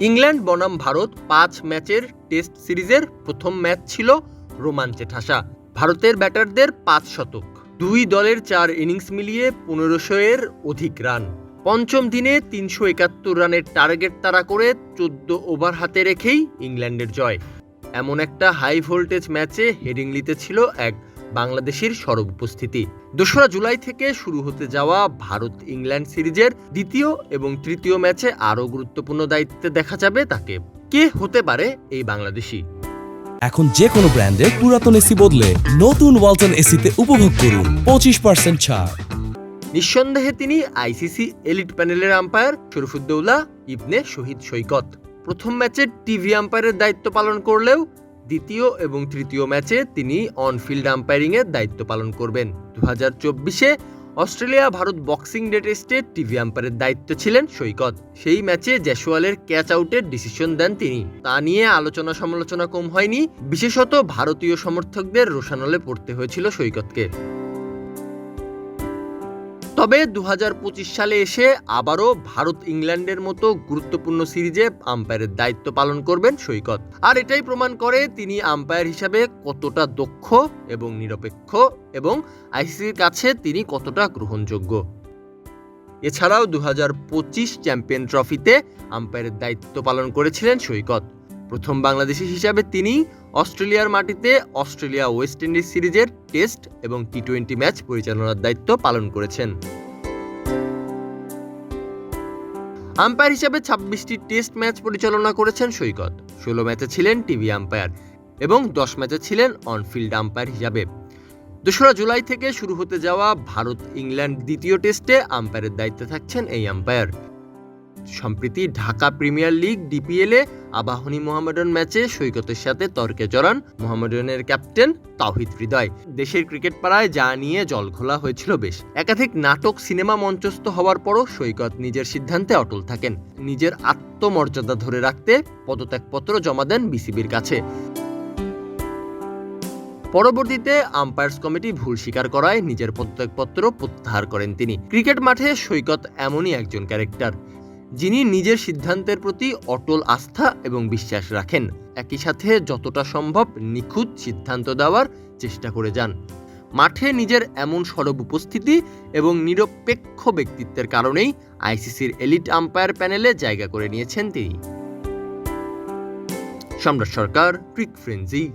England বনাম ভারত পাঁচ ম্যাচের টেস্ট সিরিজের প্রথম ম্যাচ ছিল রোমাঞ্চে ঠাসা ভারতের ব্যাটারদের পাঁচ শতক। দুই দলের চার ইনিংস মিলিয়ে পনেরোশো এর অধিক রান। পঞ্চম দিনে তিনশো একাত্তর রানের টার্গেট তারা করে চোদ্দ ওভার হাতে রেখেই ইংল্যান্ডের জয়। এমন একটা হাই ভোল্টেজ ম্যাচে হেডিংলিতে ছিল এক বাংলাদেশের সরব উপস্থিতি। দোসরা জুলাই থেকে শুরু হতে যাওয়া ভারত ইংল্যান্ড সিরিজের দ্বিতীয় এবং তৃতীয় ম্যাচে আরও গুরুত্বপূর্ণ দায়িত্বে দেখা যাবে তাকে। কে হতে পারে এই বাংলাদেশি? এখন যে কোনো ব্র্যান্ডের পুরাতন এসি বদলে নতুন ওয়ালটন এসিতে উপভোগ করুন পঁচিশ পার্সেন্ট ছাড়। নিঃসন্দেহে তিনি আইসিসি এলিট প্যানেলের আম্পায়ার শরীফুদ্দৌলা ইবনে শহীদ সৈকত। প্রথম ম্যাচে টিভি আম্পায়ারের দায়িত্ব পালন করলেও দ্বিতীয় এবং তৃতীয় ম্যাচে তিনি অনফিল্ড আম্পায়ারিংয়ের দায়িত্ব পালন করবেন। দু হাজার চব্বিশে অস্ট্রেলিয়া ভারত বক্সিং ডে টেস্টে টিভি আম্পায়ারের দায়িত্ব ছিলেন সৈকত। সেই ম্যাচে জ্যাসওয়ালের ক্যাচ আউটের ডিসিশন দেন তিনি। তা নিয়ে আলোচনা সমালোচনা কম হয়নি। বিশেষত ভারতীয় সমর্থকদের রোশানলে পড়তে হয়েছিল সৈকতকে। তবে দু হাজার পঁচিশ সালে এসে আবারও ভারত ইংল্যান্ডের মতো গুরুত্বপূর্ণ সিরিজে আম্পায়ারের দায়িত্ব পালন করবেন সৈকত। আর এটাই প্রমাণ করে তিনি আম্পায়ার হিসাবে কতটা দক্ষ এবং নিরপেক্ষ এবং আইসিসির কাছে তিনি কতটা গ্রহণযোগ্য। এছাড়াও দু হাজার পঁচিশ চ্যাম্পিয়ন ট্রফিতে আম্পায়ারের দায়িত্ব পালন করেছিলেন সৈকত। প্রথম বাংলাদেশি হিসাবে তিনি অস্ট্রেলিয়ার মাটিতে অস্ট্রেলিয়া ওয়েস্ট ইন্ডিজ সিরিজের টেস্ট এবং টি টোয়েন্টি ম্যাচ পরিচালনার দায়িত্ব পালন করেছেন। আম্পায়ার হিসাবে ছাব্বিশটি টেস্ট ম্যাচ পরিচালনা করেছেন সৈকত। ষোলো ম্যাচে ছিলেন টিভি আম্পায়ার এবং দশ ম্যাচে ছিলেন অনফিল্ড আম্পায়ার হিসাবে। দোসরা জুলাই থেকে শুরু হতে যাওয়া ভারত ইংল্যান্ড দ্বিতীয় টেস্টে আম্পায়ারের দায়িত্বে থাকছেন এই আম্পায়ার। সম্প্রতি ঢাকা প্রিমিয়ার লিগ, ডিপিএলে আবাহনী মোহামেডান ম্যাচে সৈকতের সাথে তর্কে জড়ান মোহামেডানের ক্যাপ্টেন তাওহিদ হৃদয়। দেশের ক্রিকেট পাড়ায় যা নিয়ে জল ঘোলা হয়েছিল বেশ। একাধিক নাটক, সিনেমা মঞ্চস্থ হওয়ার পরও সৈকত নিজের সিদ্ধান্তে অটল থাকেন। নিজের আত্মমর্যাদা ধরে রাখতে পদত্যাগপত্র জমা দেন বিসিবির কাছে। পরবর্তীতে আম্পায়ার্স কমিটি ভুল স্বীকার করায় নিজের পদত্যাগপত্র প্রত্যাহার করেন তিনি। ক্রিকেট মাঠে সৈকত এমনই একজন ক্যারেক্টার। যিনি নিজের সিদ্ধান্তের প্রতি অটল আস্থা এবং বিশ্বাস রাখেন। একই সাথে যতটা সম্ভব নিখুঁত সিদ্ধান্ত দেওয়ার চেষ্টা করে যান। মাঠে নিজের এমন সরব উপস্থিতি এবং নিরপেক্ষ ব্যক্তিত্বের কারণেই আইসিসির এলিট আম্পায়ার প্যানেলে জায়গা করে নিয়েছেন তিনি। সম্রাট সরকার, ক্রিক ফ্রেন্সি